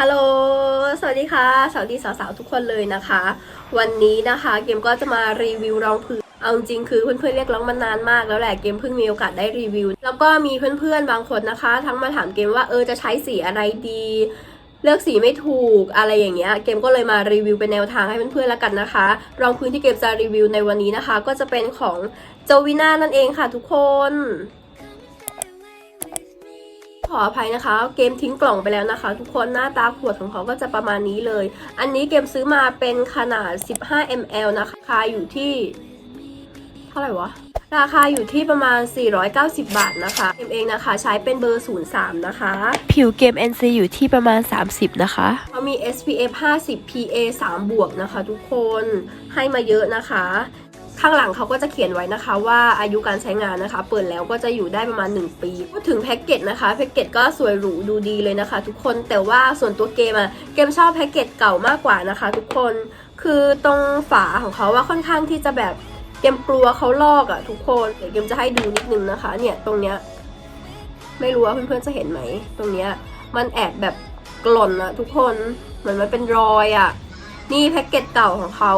ฮัลโหล สวัสดีค่ะ สวัสดีสาวๆทุกคนเลยนะคะ วันนี้นะคะเกมก็จะมารีวิวรองพื้น เอาจริงคือเพื่อนๆเรียกร้องมานานมากแล้วแหละเกมเพิ่งมีโอกาสได้รีวิว แล้วก็มีเพื่อนๆบางคนนะคะ ทั้งมาถามเกมว่าเออจะใช้สีอะไรดี เลือกสีไม่ถูกอะไรอย่างเงี้ย เกมก็เลยมารีวิวเป็นแนวทางให้เพื่อนๆแล้วกันนะคะ รองพื้นที่เกมจะรีวิวในวันนี้นะคะ ก็จะเป็นของโจวิน่านั่นเองค่ะทุกคน ขออภัยนะคะ เกมทิ้งกล่องไปแล้วนะคะ ทุกคนหน้าตาขวดของเขาก็จะประมาณนี้เลย อันนี้เกมซื้อมาเป็นขนาด 15 ml นะคะราคาอยู่ที่ เท่าไหร่วะ ราคาอยู่ที่ประมาณ 490 บาทนะคะเกมเองนะคะ ใช้เป็นเบอร์ 03 นะคะ ผิวเกม NC อยู่ที่ประมาณ 30 นะคะเขามี SPF 50 PA 3 บวกนะคะ ทุกคนให้มาเยอะนะคะ ข้างหลังเขาก็จะเขียนไว้นะคะ ว่าอายุการใช้งานนะคะ เปิดแล้วก็จะอยู่ได้ประมาณ 1 ปีพูดถึงแพ็กเกจนะคะแพ็กเกจก็สวยหรูดูดีเลยนะคะ ทุกคนแต่ว่าส่วนตัวเกมอะเกมชอบแพ็กเกจเก่ามากกว่านะคะ ทุกคนคือตรงฝาของเขาว่าค่อนข้างที่จะแบบเกมกลัวเขาลอกอะทุกคนเดี๋ยวเกมจะให้ดูนิดนึงนะคะ เนี่ยตรงเนี้ยไม่รู้ว่าเพื่อนๆจะเห็นไหม ตรงเนี้ยมันแอบแบบกล่นอะทุกคนเหมือนมันเป็นรอยอะ นี่แพ็กเกจเก่าของเขา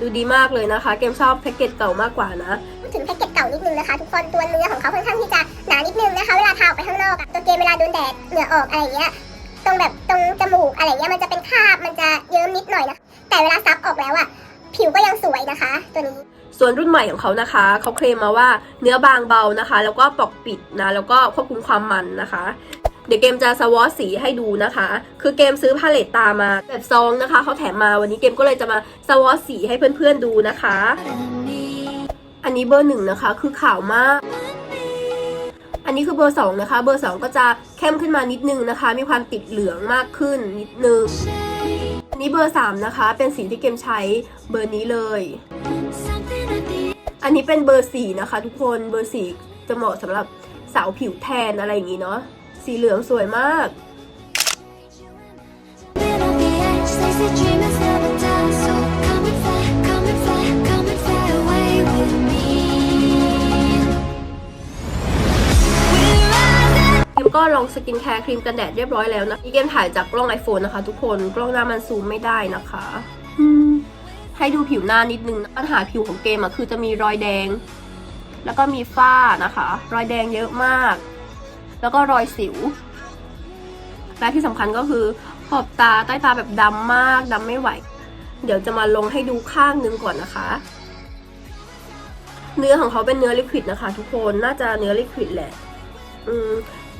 ดูดีมากเลยนะคะ เกมชอบแพ็กเกจเก่ามากกว่านะพูดถึงแพ็กเกจเก่านิดนึงนะคะ ทุกคนตัวเนื้อของเขาค่อนข้างที่จะหนานิดนึงนะคะ เวลาทาออกไปข้างนอกอะตัวเกมเวลาโดนแดดเหงื่อออกอะไรเงี้ยตรงแบบตรงจมูกอะไรเงี้ยมันจะเป็นคราบมันจะเยิ้มนิดหน่อยนะแต่เวลาซับออกแล้วอะผิวก็ยังสวยนะคะ ตัวนี้ส่วนรุ่นใหม่ของเขานะคะ เขาเคลมมาว่าเนื้อบางเบานะคะ แล้วก็ปกปิดนะ แล้วก็ควบคุมความมันนะคะ เดี๋ยวเกมจะสวอตสีให้ดูนะคะ คือเกมซื้อพาเลตตามาแบบซองนะคะเขาแถมมาวันนี้เกมก็เลยจะมาสวอตสีให้เพื่อนๆดูนะคะ อันนี้เบอร์หนึ่งนะคะ คือขาวมาก อันนี้คือเบอร์สองนะคะ เบอร์สองก็จะเข้มขึ้นมานิดนึงนะคะ มีความติดเหลืองมากขึ้นนิดนึง อันนี้เบอร์สามนะคะ เป็นสีที่เกมใช้เบอร์นี้เลย อันนี้เป็นเบอร์สี่นะคะ ทุกคน เบอร์สี่จะเหมาะสำหรับสาวผิวแทนอะไรอย่างนี้เนาะ สีเหลืองสวยมาก Been on the edge, they say dreamers never die. So come and fly, come and fly, come and fly away with me. We're rising. เกมก็ลองสกินแคร์ครีมกันแดดเรียบร้อยแล้วนะนี่เกมถ่ายจากกล้อง iPhone นะคะทุกคน กล้องหน้ามันซูมไม่ได้นะคะให้ดูผิวหน้านิดนึงปัญหาผิวของเกมอะคือจะมีรอยแดง แล้วก็มีฝ้านะคะ รอยแดงเยอะมาก แล้วก็รอยสิว และที่สำคัญก็คือขอบตาใต้ตาแบบดำมากดำไม่ไหว เดี๋ยวจะมาลงให้ดูข้างนึงก่อนนะคะ เนื้อของเขาเป็นเนื้อลิควิดนะคะ ทุกคนน่าจะเนื้อลิควิดแหละอืม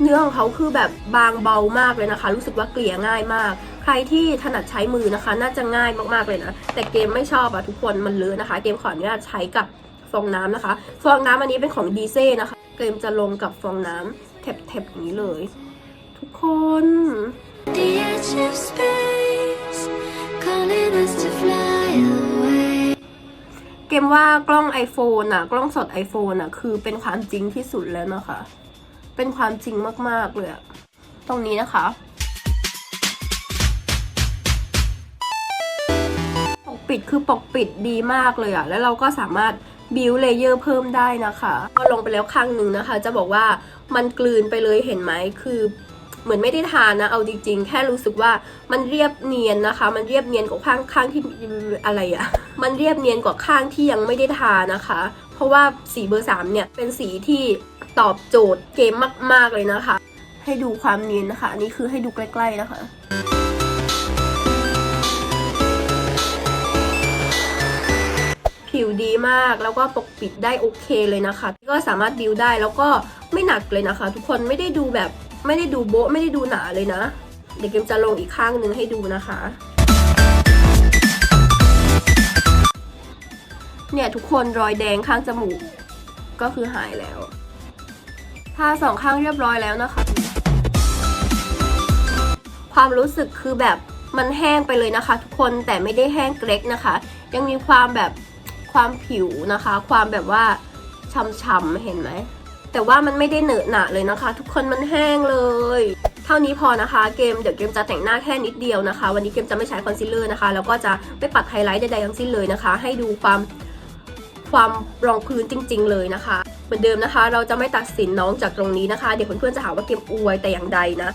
เนื้อของเขาคือแบบบางเบามากเลยนะคะ รู้สึกว่าเกลี่ยง่ายมาก ใครที่ถนัดใช้มือนะคะ น่าจะง่ายมากๆเลยนะ แต่เกมไม่ชอบอะทุกคนมันเลอะนะคะ เกมขออนุญาตใช้กับฟองน้ำนะคะ ฟองน้ำอันนี้เป็นของดีเซ่นะคะ เกมจะลงกับฟองน้ำ แถบๆอย่างนี้เลย ทุกคน The edge of space, calling us to fly away. เกมว่ากล้อง iPhone อะกล้องสด iPhone อะคือเป็นความจริงที่สุดแล้วนะคะ เป็นความจริงมาก ๆ เลยอะตรงนี้นะคะ ปกปิดคือปกปิดดีมากเลยอะแล้วเราก็สามารถบิวเลเยอร์เพิ่มได้นะคะ ก็ลงไปแล้วข้างหนึ่งนะคะ จะบอกว่า มันกลืนไปเลยเห็นไหมคือเหมือนไม่ได้ทานนะ เอาจริงๆ แค่รู้สึกว่ามันเรียบเนียนนะคะ มันเรียบเนียนกว่าข้างข้างที่อะไรอะมันเรียบเนียนกว่าข้างที่ยังไม่ได้ทานนะคะ เพราะว่าสีเบอร์สามเนี่ยเป็นสีที่ตอบโจทย์เกมมาก ๆเลยนะคะ ให้ดูความเนียนนะคะ อันนี้คือให้ดูใกล้ ๆนะคะ ผิวดีมาก แล้วก็ปกปิดได้โอเคเลยนะคะ ก็สามารถบิวได้แล้วก็ไม่หนักเลยนะคะ ทุกคนไม่ได้ดูแบบไม่ได้ดูโบ๊ะไม่ได้ดูหนาเลยนะ เดี๋ยวเกมจะลงอีกข้างหนึ่งให้ดูนะคะ เนี่ยทุกคนรอยแดงข้างจมูก ก็คือหายแล้วทาสองข้างเรียบร้อยแล้วนะคะ ความรู้สึกคือแบบมันแห้งไปเลยนะคะ ทุกคนแต่ไม่ได้แห้งเกร็กนะคะ ยังมีความแบบ ความผิวนะคะ ความแบบว่าช่ำๆเห็นไหมแต่ว่ามันไม่ได้เหนอะหนะเลยนะคะ ทุกคนมันแห้งเลย เท่านี้พอนะคะ เกมเดี๋ยวเกมจะแต่งหน้าแค่นิดเดียวนะคะ วันนี้เกมจะไม่ใช้คอนซีลเลอร์นะคะ แล้วก็จะไม่ปัดไฮไลท์ใดๆทั้งสิ้นเลยนะคะ ให้ดูความความรองพื้นจริง ๆ เลยนะคะ เหมือนเดิมนะคะ เราจะไม่ตัดสินน้องจากตรงนี้นะคะ เดี๋ยวเพื่อนๆจะหาว่าเกมอวยแต่อย่างใดนะ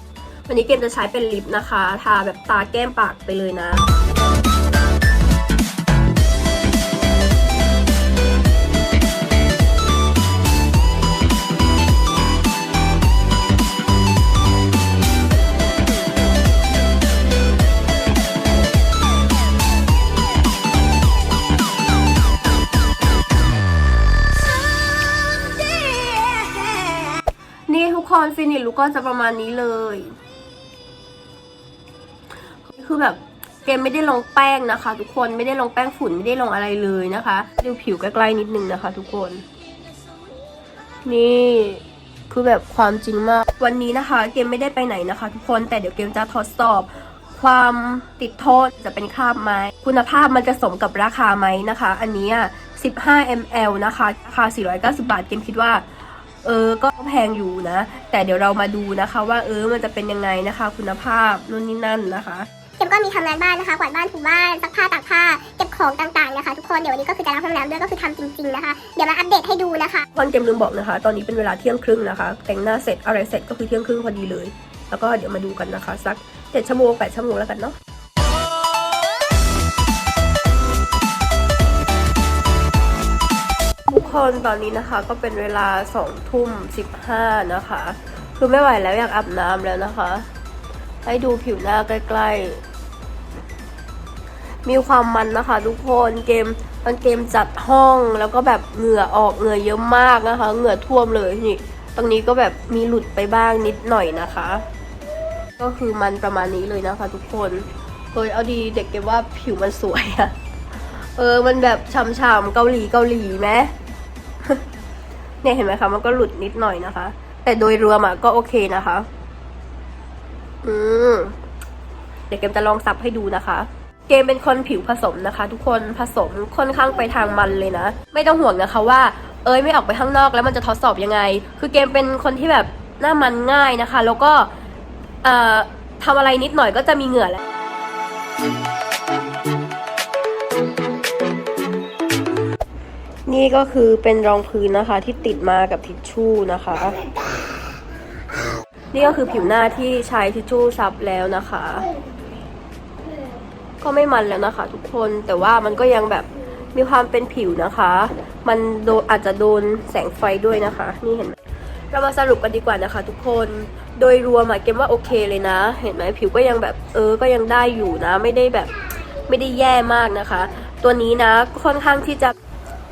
วันนี้เกมจะใช้เป็นลิปนะคะ ทาแบบตาแก้มปากไปเลยนะ ฟินิชลุกก็จะประมาณนี้เลย คือแบบเกมไม่ได้ลงแป้งนะคะ ทุกคนไม่ได้ลงแป้งฝุ่นไม่ได้ลงอะไรเลยนะคะ ดูผิวใกล้ๆนิดนึงนะคะ ทุกคน นี่คือแบบความจริงมาก วันนี้นะคะ เกมไม่ได้ไปไหนนะคะ ทุกคนแต่เดี๋ยวเกมจะทดสอบ ความติดโทษจะเป็นคราบไหมคุณภาพมันจะสมกับราคาไหมนะคะ อันนี้ 15 ml นะคะราคา 490 บาทเกมคิดว่า เออก็แพงอยู่นะ แต่เดี๋ยวเรามาดูนะคะ ว่าเออมันจะเป็นยังไงนะคะ คุณภาพนู่นนี่นั่นนะคะเกมก็มีทำงานบ้านนะคะกวาดบ้านถูบ้านซักผ้าตากผ้าเก็บของต่างๆนะคะ ทุกคนเดี๋ยววันนี้ก็คือจะล้างห้องน้ำด้วยก็คือทำจริงๆนะคะ เดี๋ยวมาอัปเดตให้ดูนะคะวันเกมลืมบอกนะคะ ตอนนี้เป็นเวลาเที่ยงครึ่งนะคะ แต่งหน้าเสร็จอะไรเสร็จก็คือเที่ยงครึ่งพอดีเลย แล้วก็เดี๋ยวมาดูกันนะคะ สักเจ็ดชั่วโมงแปดชั่วโมงแล้วกันเนาะ คนตอนนี้นะคะก็เป็นเวลาสองทุ่มสิบห้านะคะ คือไม่ไหวแล้วอยากอาบน้ำแล้วนะคะ ให้ดูผิวหน้าใกล้ๆ มีความมันนะคะทุกคนเกมมันเกมจัดห้องแล้วก็แบบเหงื่อออกเหงื่อเยอะมากนะคะ เหงื่อท่วมเลยนี่ตรงนี้ก็แบบมีหลุดไปบ้างนิดหน่อยนะคะ ก็คือมันประมาณนี้เลยนะคะ ทุกคนเฮ้ยเอาดีเด็กเกมว่าผิวมันสวยอะเออ มันแบบฉ่ำๆเกาหลีเกาหลีไหม เนี่ยเห็นไหมคะมันก็หลุดนิดหน่อยนะคะ แต่โดยรวมอะก็โอเคนะคะ อืมเดี๋ยวเกมจะลองซับให้ดูนะคะ เกมเป็นคนผิวผสมนะคะ ทุกคนผสมค่อนข้างไปทางมันเลยนะ ไม่ต้องห่วงนะคะว่า เอ้ยไม่ออกไปข้างนอกแล้วมันจะทดสอบยังไง คือเกมเป็นคนที่แบบหน้ามันง่ายนะคะ แล้วก็เอ่อทำอะไรนิดหน่อยก็จะมีเหงื่อแล้ว นี่ก็คือเป็นรองพื้นนะคะที่ติดมากับทิชชู่นะคะ นี่ก็คือผิวหน้าที่ใช้ทิชชู่ซับแล้วนะคะ ก็ไม่มันแล้วนะคะ ทุกคนแต่ว่ามันก็ยังแบบมีความเป็นผิวนะคะ มันโดนอาจจะโดนแสงไฟด้วยนะคะ นี่เห็นไหมเรามาสรุปกันดีกว่านะคะ ทุกคนโดยรวมอะเกมว่าโอเคเลยนะ เห็นไหมผิวก็ยังแบบเออก็ยังได้อยู่นะ ไม่ได้แบบไม่ได้แย่มากนะคะ ตัวนี้นะค่อนข้างที่จะ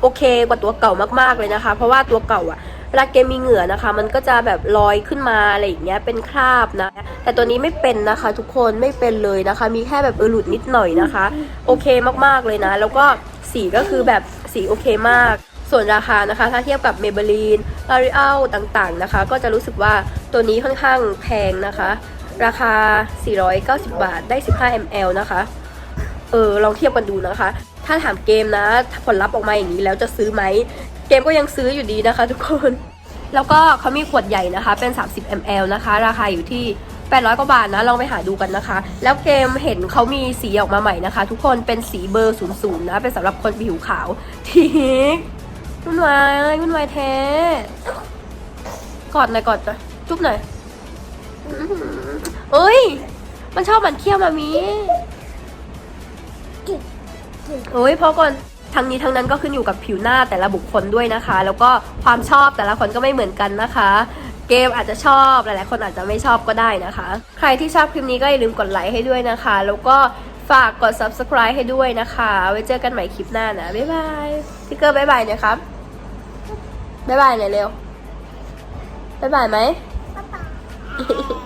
โอเคกว่าตัวเก่ามากๆเลยนะคะ เพราะว่าตัวเก่าอะเวลาเกมมีเหงื่อนะคะ มันก็จะแบบลอยขึ้นมาอะไรอย่างเงี้ยเป็นคราบนะ แต่ตัวนี้ไม่เป็นนะคะ ทุกคนไม่เป็นเลยนะคะ มีแค่แบบเออหลุดนิดหน่อยนะคะ โอเคมากๆเลยนะ แล้วก็สีก็คือแบบสีโอเคมาก ส่วนราคานะคะ ถ้าเทียบกับเมเบลีนลาริอัลต่างๆนะคะ ก็จะรู้สึกว่าตัวนี้ค่อนข้างแพงนะคะ ราคา 490 บาทได้ 15 ml นะคะ เออลองเทียบกันดูนะคะ ถ้าถามเกมนะผลลัพธ์ออกมาอย่างนี้แล้วจะซื้อไหม เกมก็ยังซื้ออยู่ดีนะคะทุกคน แล้วก็เขามีขวดใหญ่นะคะ เป็น 30 ml นะคะ ราคาอยู่ที่ 800 กว่าบาทนะ ลองไปหาดูกันนะคะ แล้วเกมเห็นเขามีสีออกมาใหม่นะคะ ทุกคนเป็นสีเบอร์00นะ เป็นสำหรับคนผิวขาวทีกวุ่นวายวุ่นวายแท้ กอดหน่อยกอดหน่อยจุ๊บหน่อยเอ้ย มันชอบมันเคี้ยวมามี โอ้ยพอก่อนทั้งนี้ทั้งนั้นก็ขึ้นอยู่กับผิวหน้าแต่ละบุคคลด้วยนะคะ แล้วก็ความชอบแต่ละคนก็ไม่เหมือนกันนะคะ เกมอาจจะชอบหลายๆคนอาจจะไม่ชอบก็ได้นะคะ ใครที่ชอบคลิปนี้ก็อย่าลืมกดไลค์ให้ด้วยนะคะ แล้วก็ฝากกด subscribe ให้ด้วยนะคะ ไว้เจอกันใหม่คลิปหน้านะบ๊ายบายพี่เกอร์บ๊ายบายนะครับบ๊ายบายหน่อยเร็วบ๊ายบายไหมบ๊ายบาย